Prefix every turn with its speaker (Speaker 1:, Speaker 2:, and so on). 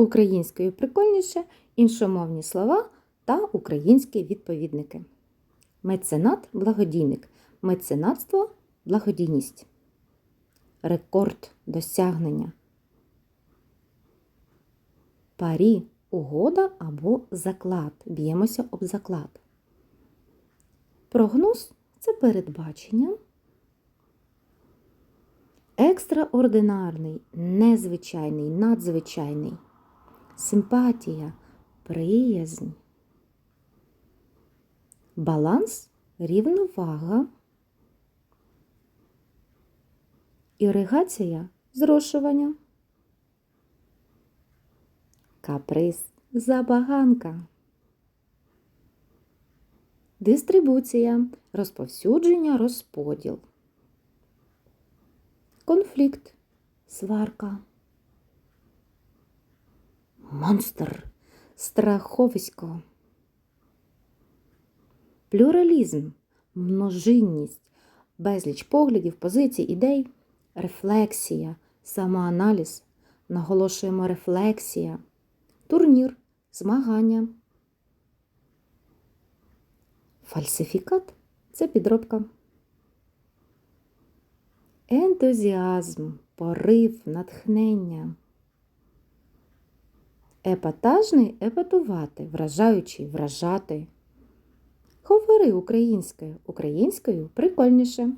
Speaker 1: Українською прикольніше, іншомовні слова та українські відповідники. Меценат благодійник. Меценатство благодійність. Рекорд досягнення. Парі угода або заклад. Б'ємося об заклад. Прогноз це передбачення. Екстраординарний, незвичайний, надзвичайний. Симпатія, приязнь. Баланс, рівновага. Іригація зрошування. Каприз забаганка. Дистрибуція, розповсюдження, розподіл. Конфлікт, сварка. Монстр, страховисько. Плюралізм, множинність, безліч поглядів, позицій, ідей, рефлексія, самоаналіз, наголошуємо рефлексія, турнір, змагання. Фальсифікат це підробка. Ентузіазм, порив, натхнення. Епатажний епатувати, вражаючий вражати. Говори українською. Українською прикольніше.